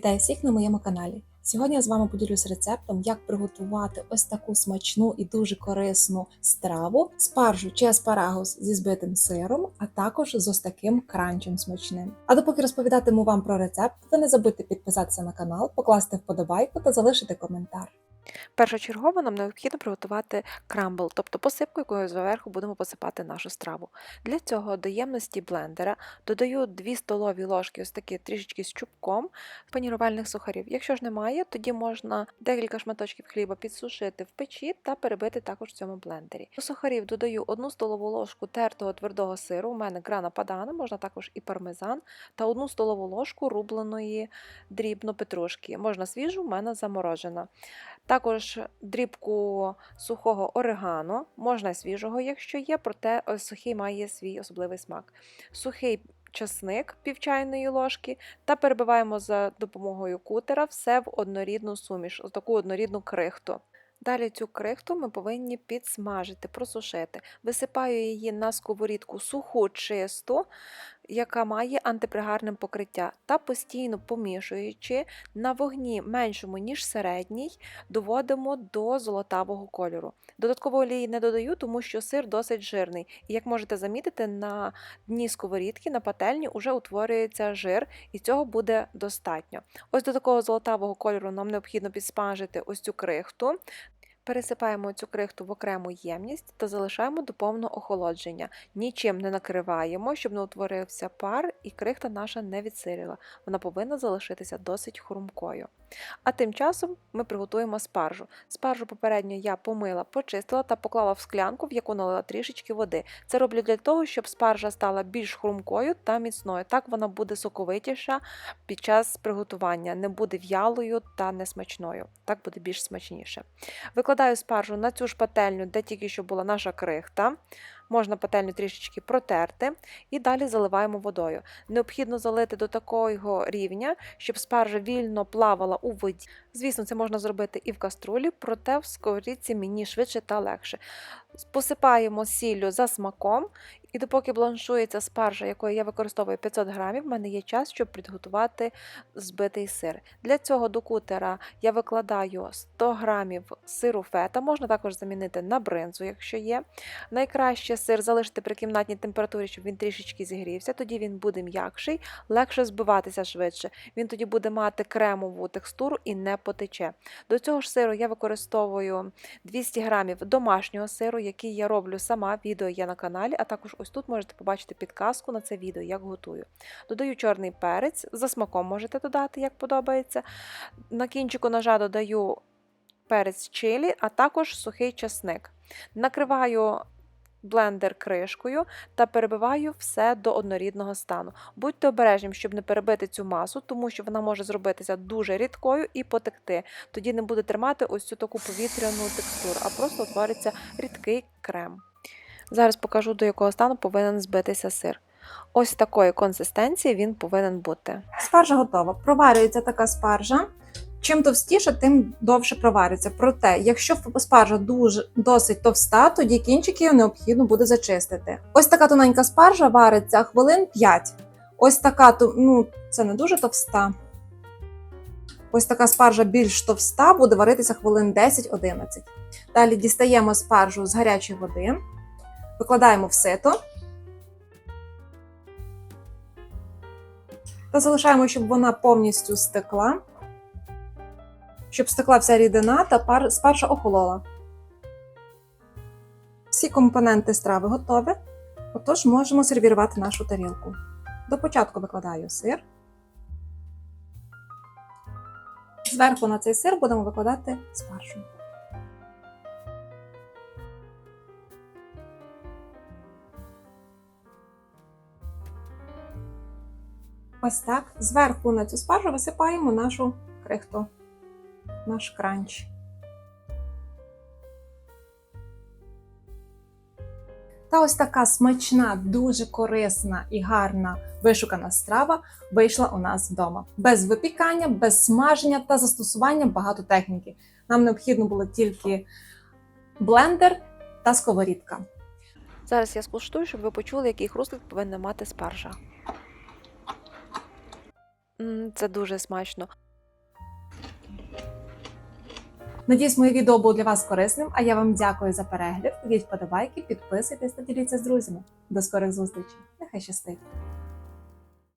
Вітаю всіх на моєму каналі. Сьогодні я з вами поділюсь рецептом, як приготувати ось таку смачну і дуже корисну страву спаржу чи аспарагус зі збитим сиром, а також з ось таким кранчем смачним. А допоки розповідатиму вам про рецепт, ви не забудьте підписатися на канал, покласти вподобайку та залишити коментар. Першочергово нам необхідно приготувати крамбл, тобто посипку, якою зверху будемо посипати нашу страву. Для цього до ємності блендера додаю 2 столові ложки, ось такі трішечки з чубком панірувальних сухарів. Якщо ж немає, тоді можна декілька шматочків хліба підсушити в печі та перебити також в цьому блендері. До сухарів додаю 1 столову ложку тертого твердого сиру, у мене грана падана, можна також і пармезан, та 1 столову ложку рубленої дрібно петрушки. Можна свіжу, у мене заморожена. Також дрібку сухого орегано, можна свіжого, якщо є, проте сухий має свій особливий смак. Сухий часник пів чайної ложки та перебиваємо за допомогою кутера все в однорідну суміш, таку однорідну крихту. Далі цю крихту ми повинні підсмажити, просушити. Висипаю її на сковорідку суху, чисту, яка має антипригарне покриття, та постійно помішуючи на вогні меншому, ніж середній, доводимо до золотавого кольору. Додатково олії не додаю, тому що сир досить жирний. І як можете замітити, на дні сковорідки, на пательні вже утворюється жир, і цього буде достатньо. Ось до такого золотавого кольору нам необхідно підсмажити ось цю крихту. Пересипаємо цю крихту в окрему ємність та залишаємо до повного охолодження. Нічим не накриваємо, щоб не утворився пар і крихта наша не відсиріла. Вона повинна залишитися досить хрумкою. А тим часом ми приготуємо спаржу. Спаржу попередньо я помила, почистила та поклала в склянку, в яку налила трішечки води. Це роблю для того, щоб спаржа стала більш хрумкою та міцною. Так вона буде соковитіша під час приготування, не буде в'ялою та несмачною. Так буде більш смачніше. Викладаю спаржу на цю ж пательню, де тільки що була наша крихта. Можна пательню трішечки протерти і далі заливаємо водою. Необхідно залити до такого рівня, щоб спаржа вільно плавала у воді. Звісно, це можна зробити і в каструлі, проте в сковорідці мені швидше та легше. Посипаємо сіллю за смаком, і допоки бланшується спаржа, якої я використовую 500 грамів, в мене є час, щоб підготувати збитий сир. Для цього до кутера я викладаю 100 грамів сиру фета, можна також замінити на бринзу, якщо є. Найкраще сир залишити при кімнатній температурі, щоб він трішечки зігрівся, тоді він буде м'якший, легше збиватися швидше. Він тоді буде мати кремову текстуру і не потече. До цього ж сиру я використовую 200 грамів домашнього сиру, який я роблю сама. Відео є на каналі, а також ось тут можете побачити підказку на це відео, як готую. Додаю чорний перець, за смаком можете додати, як подобається. На кінчику ножа додаю перець чилі, а також сухий часник. Накриваю блендер кришкою та перебиваю все до однорідного стану. Будьте обережні, щоб не перебити цю масу, тому що вона може зробитися дуже рідкою і потекти. Тоді не буде тримати ось цю таку повітряну текстуру, а просто утвориться рідкий крем. Зараз покажу, до якого стану повинен збитися сир. Ось такої консистенції він повинен бути. Спаржа готова. Проварюється така спаржа. Чим товстіша, тим довше проварюється. Проте, якщо спаржа дуже досить товста, тоді кінчики необхідно буде зачистити. Ось така тоненька спаржа вариться хвилин 5. Ось така, ну, це не дуже товста. Ось така спаржа більш товста, буде варитися хвилин 10-11. Далі дістаємо спаржу з гарячої води, викладаємо в сито та залишаємо, щоб вона повністю стекла щоб стекла вся рідина та пар... спаржа охолола. Всі компоненти страви готові, отож можемо сервірувати нашу тарілку. До початку викладаю сир. Зверху на цей сир будемо викладати спаржу. Ось так. Зверху на цю спаржу висипаємо нашу крихту наш кранч. Та ось така смачна, дуже корисна і гарна вишукана страва вийшла у нас вдома. Без випікання, без смаження та застосування багато техніки. Нам необхідно було тільки блендер та сковорідка. Зараз я скуштую, щоб ви почули, який хрустик повинна мати спаржа. Це дуже смачно. Надіюсь, моє відео було для вас корисним, а я вам дякую за перегляд. Діть, вподобайки, підписуйтесь та діліться з друзями. До скорих зустрічей. Нехай щастить!